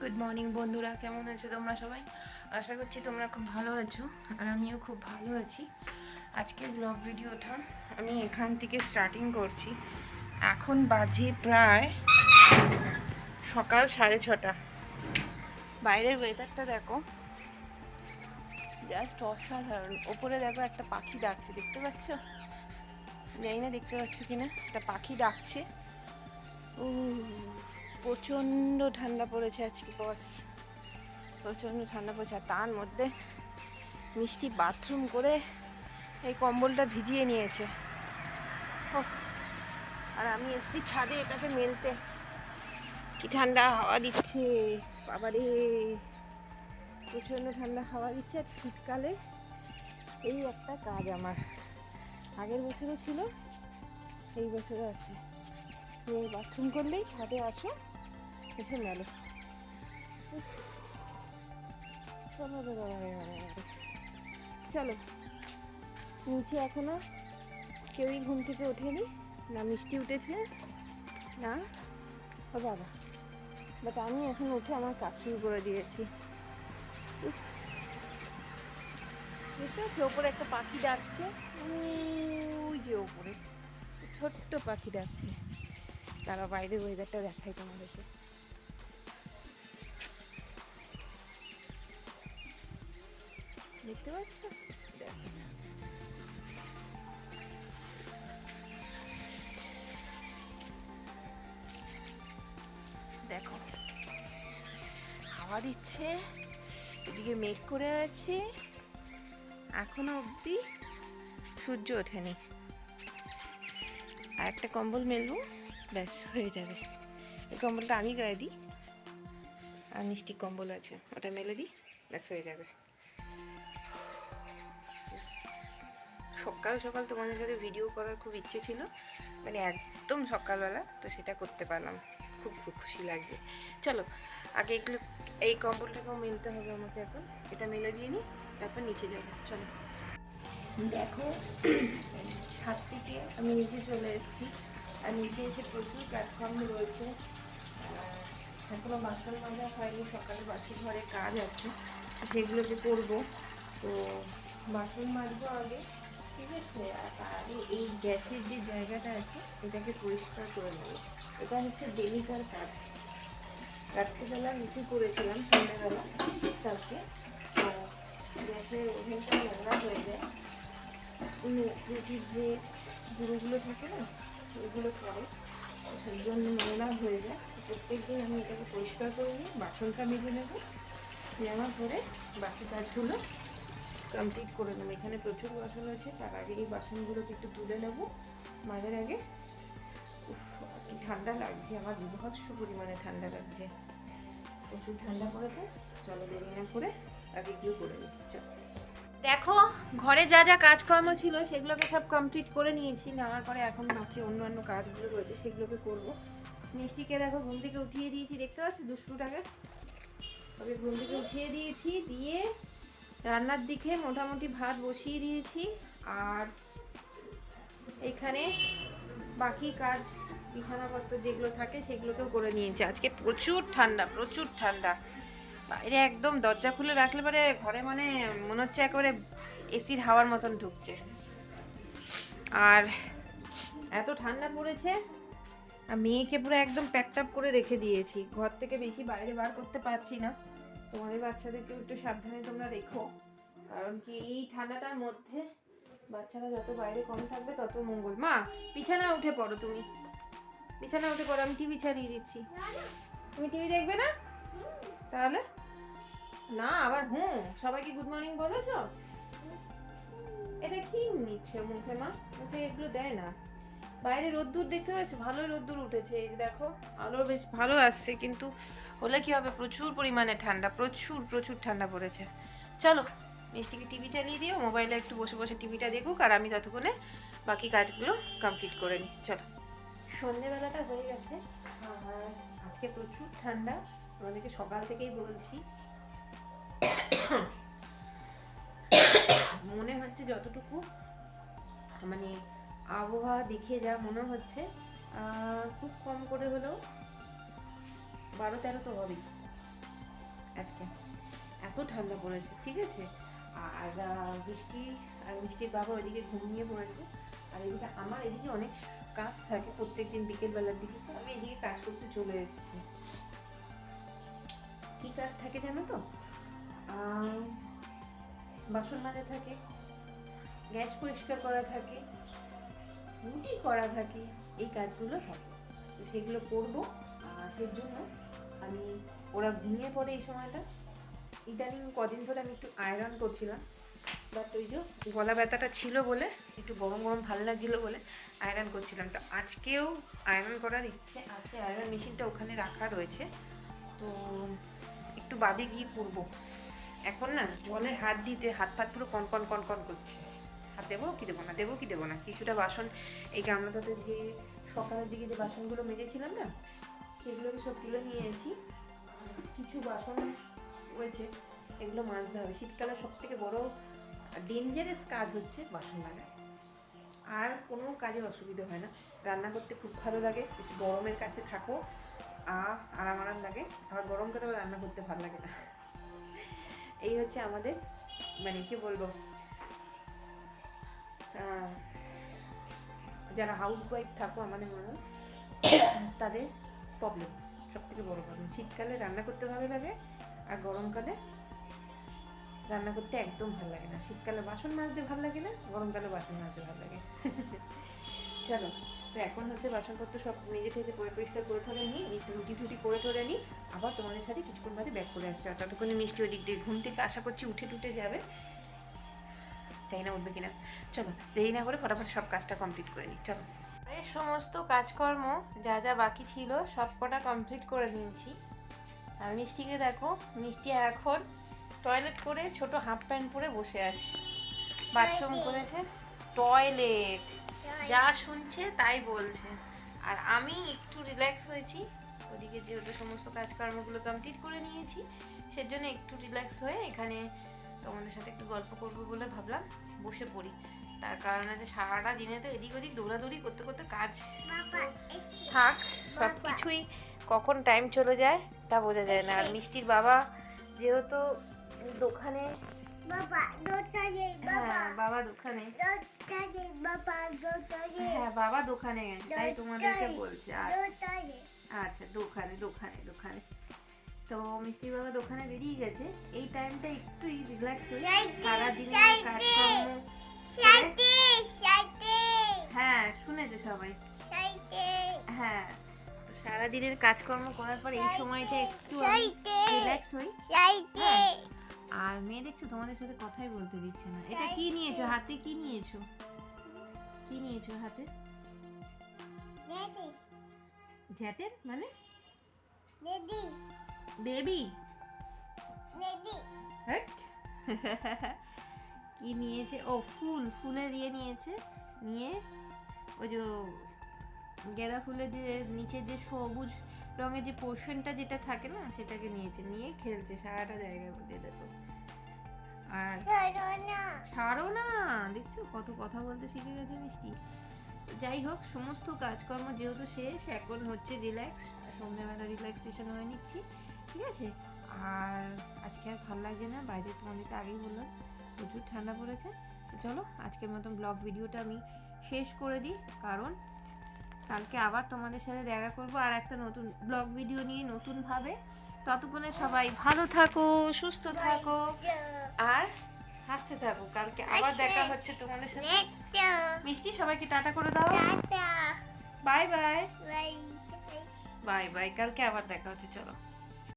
Good morning বন্ধুরা। কেমন আছো তোমরা সবাই? আশা করছি তোমরা খুব ভালো আছো, আর আমিও খুব ভালো আছি। আজকের ব্লগ ভিডিওটা আমি এখান থেকে স্টার্টিং করছি। এখন বাজে প্রায় সকাল সাড়ে ছটা। বাইরের ওয়েদারটা দেখো জাস্ট অসাধারণ। ওপরে দেখো একটা পাখি ডাকছে, দেখতে পাচ্ছ? জানি না দেখতে পাচ্ছ কিনা, একটা পাখি ডাকছে। ও প্রচণ্ড ঠান্ডা পড়েছে আজকে বস প্রচণ্ড ঠান্ডা পড়েছে। আর তার মধ্যে মিষ্টি বাথরুম করে এই কম্বলটা ভিজিয়ে নিয়েছে। আর আমি এসছি ছাদে এটাকে মেলতে। কি ঠান্ডা হাওয়া দিচ্ছে, বাবারে। প্রচণ্ড ঠান্ডা হাওয়া দিচ্ছে আর শীতকালে এই একটা কাজ আমার। আগের বছরও ছিল, এই বছরও আছে। বাথরুম করলেই ছাদে আসো। এসে মেলো চলো। চলো। নিচে এখনও। কেউই ঘুম থেকে ওঠেনি। না মিষ্টি উঠেছে, না। ও বাবা। বাট আমি এখন উঠে আমার কাজ শুরু করে দিয়েছি। দেখতে পাচ্ছি, ওপরে একটা পাখি ডাকছে। ওই যে ওপরে। ছোট্ট পাখি ডাকছে। তারা বাইরের ওয়েদারটা দেখাই তোমাদেরকে। দেখতে পাচ্ছ? দেখো। হাওয়া দিচ্ছে, এদিকে মেঘ করে আছে। এখনও অবধি সূর্য ওঠেনি। আর একটা কম্বল মেলবো? ব্যাস, হয়ে যাবে। এই কম্বলটা আমি গায়ে দিই। আর মিষ্টি কম্বল আছে, ওটা মেলে দিই। ব্যাস, হয়ে যাবে। সকাল সকাল তোমাদের সাথে ভিডিও করার খুব ইচ্ছে ছিল মানে একদম সকালবেলা তো সেটা করতে পারলাম। খুব খুব খুশি লাগছে। চলো আগে এগুলো এই কম্বলটাকেও মেলতে হবে আমাকে এখন। এটা মেলে দিয়ে নিই তারপর নিচে যাব। চলো। দেখো ছাদ থেকে আমি নিচে চলে এসেছি। আর নিচে এসে প্রচুর প্ল্যাটফর্ম রয়েছে। আহ, এখনও বাসন মাজা হয়নি সকালে বাসি ঘরে কাজ আছে। সেগুলোকে করব। তো বাসন মাজবো আগে ঠিক আছে? আর আগে এই গ্যাসের যে জায়গাটা আছে এটাকে পরিষ্কার করে নেব। এটা হচ্ছে ডেলিকার কাজ। রাত্রিবেলা রুটি করেছিলাম সন্ধ্যাবেলা কালকে। গ্যাসের ওভেনটা নোংরা হয়ে যায়। উম, রুটির যে গুঁড়োগুলো থাকে না ওইগুলো করে সেই জন্য নোংরা হয়ে যায়। প্রত্যেক দিন আমি এটাকে পরিষ্কার করে নিই বাসনটা মেজে নেব। নেওয়ার পরে বাকি কাজগুলো কমপ্লিট করে নেব। এখানে প্রচুর বাসন আছে, তার আগে এই বাসনগুলোকে একটু তুলে নেব। মাঝের আগে কি ঠান্ডা লাগছে, আমার বিভৎস পরিমাণে ঠান্ডা লাগছে। প্রচুর ঠান্ডা পড়েছে, চলো দেরি না করে আগে এগুলো করে নিই, চলো। দেখো, ঘরে যা যা কাজকর্ম ছিল, সেগুলোকে সব কমপ্লিট করে নিয়েছি, নেওয়ার পরে এখন বাকি অন্যান্য কাজগুলো রয়েছে, সেগুলোকে করব। মিষ্টিকে দেখো, ঘুম থেকে উঠিয়ে দিয়েছি, দেখতে পাচ্ছ? দুষ্টুটাকে। ওকে ঘুম থেকে উঠিয়ে দিয়েছি, দিয়ে রান্নার দিকে মোটামুটি ভাত বসিয়ে দিয়েছি। আর এখানে বাকি কাজ, বিছানাপত্র যেগুলো থাকে সেগুলোকেও করে নিয়েছি। আজকে প্রচুর ঠান্ডা প্রচুর ঠান্ডা। বাইরে একদম দরজা খুলে রাখলে পরে ঘরে মানে মনে হচ্ছে একেবারে এসির হাওয়ার মতন ঢুকছে। আর এত ঠান্ডা পড়েছে, আর মেয়েকে পুরো একদম প্যাকড আপ করে রেখে দিয়েছি। ঘর থেকে বেশি বাইরে বার করতে পারছি না। তোমাদের বাচ্চাদেরকে একটু সাবধানে তোমরা রেখো। কারণ কি এই ঠান্ডাটার মধ্যে বাচ্চারা যত বাইরে কম থাকবে তত মঙ্গল। মা, বিছানা উঠে পড়ো তুমি। বিছানা উঠে পড়ো, আমি টিভি ছাড়িয়ে দিচ্ছি। তুমি টিভি দেখবে না? তাহলে? না, আবার হুম, সবাইকে গুড মর্নিং বলেছ? এটা কি নিচ্ছে মুখে, মা? মুখে এগুলো দেয় না। বাইরে রোদ্দুর দেখতে পাচ্ছ? ভালো রোদ্দুর উঠেছে। এই যে দেখো, আলো বেশ ভালো আসছে, কিন্তু হলে কি হবে? প্রচুর পরিমাণে ঠান্ডা, প্রচুর প্রচুর ঠান্ডা পড়েছে। চলো, মিষ্টিকে টিভি চালিয়ে দিও, মোবাইলে একটু বসে বসে টিভিটা দেখুক, আর আমি ততক্ষণে বাকি কাজগুলো কমপ্লিট করে নিই। চলো। সন্ধেবেলাটা হয়ে গেছে আজকে প্রচুর ঠান্ডা। আমাদেরকে সকাল থেকেই বলছি। মনে হচ্ছে যতটুকু মানে আবহাওয়া দেখে যা মনে হচ্ছে খুব কম করে হলেও বারো তেরো তো হবেই আজকে। এত ঠান্ডা পড়েছে, ঠিক আছে? আর বৃষ্টি, আর মিষ্টির বাবা ওইদিকে ঘুমিয়ে পড়েছে। আর এদিকে আমার এদিকে অনেক কাজ থাকে প্রত্যেকদিন বিকেলবেলার দিকে, তো আমি এদিকে কাজ করতে চলে এসেছি। কি কাজ থাকে জানো তো? বাসন মাজা থাকে, গ্যাস পরিষ্কার করা থাকে রুটি করা থাকে, এই কাজগুলো থাকে। তো সেগুলো করব, আর সেই জন্য আমি, ওরা ঘুমিয়ে পড়ে এই সময়টা। ইদানিং কদিন ধরে আমি একটু আয়রন করছিলাম বাট ওই যে গলা ব্যথাটা ছিল বলে, একটু গরম গরম ভালো লাগছিল বলে আয়রন করছিলাম। তো আজকেও আয়রন করার ইচ্ছে আছে, আয়রন মেশিনটা ওখানে রাখা রয়েছে। তো একটু বাদে গিয়ে করব। এখন না জলে হাত দিতে হাত পাত পুরো কনকন কনকন করছে। হাত দেবো, কি দেবো না, দেবো কি দেবো না। কিছুটা বাসন, এই গামলাটাতে যে সকালের দিকে যে বাসনগুলো মেজেছিলাম না সেগুলোকে সব তুলে নিয়ে কিছু বাসন রয়েছে, এগুলো মাজতে হবে। শীতকালে সব থেকে বড় ডেঞ্জারাস কাজ হচ্ছে বাসন মাজা আর কোনো কাজে অসুবিধা হয় না। রান্না করতে খুব ভালো লাগে, বেশ গরমের কাছে থাকো আরাম আরাম লাগে। আবার গরমকালে রান্না করতে ভালো লাগে না। এই হচ্ছে আমাদের মানে কি বলব যারা হাউস ওয়াইফ থাকো আমাদের মনে হয়, তাদের প্রবলেম সব থেকে বড় প্রবলেম শীতকালে রান্না করতে ভালো লাগে আর গরমকালে রান্না করতে একদম ভালো লাগে না। শীতকালে বাসন মাজতে ভালো লাগে না গরমকালে বাসন মাজতে ভালো লাগে। চলো তো এখন হচ্ছে বাসনপত্র সব নিজে থেকে পরে পরিষ্কার করে ধরে নিই রুটি টুটি করে ধরে নিই আবার তোমাদের সাথে কিছুক্ষণ বাদে ব্যাক করে আসছে। আর ততক্ষণে মিষ্টি ওই দিক দিয়ে ঘুম থেকে আশা করছি উঠে টুটে যাবে। তাই না উঠবে কিনা? চলো দেরি না করে ফটাফট সব কাজটা কমপ্লিট করে নিই চলো। এই সমস্ত কাজকর্ম যা যা বাকি ছিল সব কটা কমপ্লিট করে নিয়েছি। আর মিষ্টিকে দেখো মিষ্টি এখন টয়লেট করে ছোট হাফ প্যান্ট পরে বসে আছে। বাথরুম করেছে। টয়লেট যা শুনছে তাই বলছে। আর আমি একটু রিল্যাক্স হয়েছি। ওদিকে যেহেতু সমস্ত কাজকর্মগুলো কমপ্লিট করে নিয়েছি সেজন্য একটু রিল্যাক্স হয়ে এখানে তোমাদের সাথে একটু গল্প করব বলে ভাবলাম বসে পড়ি। তার কারণ আছে সারাটা দিনে তো এদিক ওদিক দৌড়াদৌড়ি করতে করতে কাজ থাক সব কিছুই কখন টাইম চলে যায় তা বোঝা যায় না। আর মিষ্টির বাবা যেহেতু দোকানে বাবা হ্যাঁ বাবা দোকানে। হ্যাঁ বাবা দোকানে গেছে তাই তোমাদেরকে বলছে আর আচ্ছা দোকানে দোকানে দোকানে। তো মিষ্টির বাবা দোকানে বেরিয়ে গেছে। এই টাইমটা একটু রিল্যাক্স হই সাইতে হ্যাঁ শুনেছে সবাই। হ্যাঁ সারাদিনের কাজকর্ম করার পর এই সময়টা একটু রিল্যাক্স হই। আর মেয়ে দেখছ তোমাদের সাথে কথাই বলতে দিচ্ছে না। এটা কি নিয়েছো? হাতে কি নিয়েছো? কি নিয়েছো হাতে? ঝ্যাটের মানে? বেবি কি নিয়েছে? ও ফুল ফুলের ইয়ে নিয়েছে। নিয়ে ওই যে গেঁদা ফুলের যে নিচে যে সবুজ রঙের যে পোর্শনটা যেটা থাকে না সেটাকে নিয়েছে। নিয়ে খেলছে সারাটা জায়গার মধ্যে দেখো। আর ছাড়ো না। দেখছ? কত কথা বলতে শিখে গেছে মিষ্টি। যাই হোক সমস্ত কাজকর্ম যেহেতু শেষ এখন হচ্ছে রিল্যাক্স। সন্ধ্যাবেলা রিল্যাক্সেশন হয়ে নিচ্ছি। ঠিক আছে? আর আজকে আর ভালো লাগছে না? বাইরে তোমাদেরকে আগেই বললাম প্রচুর ঠান্ডা পড়েছে। তো চলো আজকের মতন ব্লগ ভিডিওটা আমি শেষ করে দিই কারণ কালকে আবার তোমাদের সাথে দেখা করব আর একটা নতুন ব্লগ ভিডিও নিয়ে নতুনভাবে। ততক্ষণে সবাই ভালো থাকো সুস্থ থাকো আর হাসতে থাকো। কালকে আবার দেখা হচ্ছে তোমাদের সাথে। মিষ্টি সবাইকে টাটা করে দাও। Bye bye. বাই বাই কালকে আবার দেখা হচ্ছে চলো।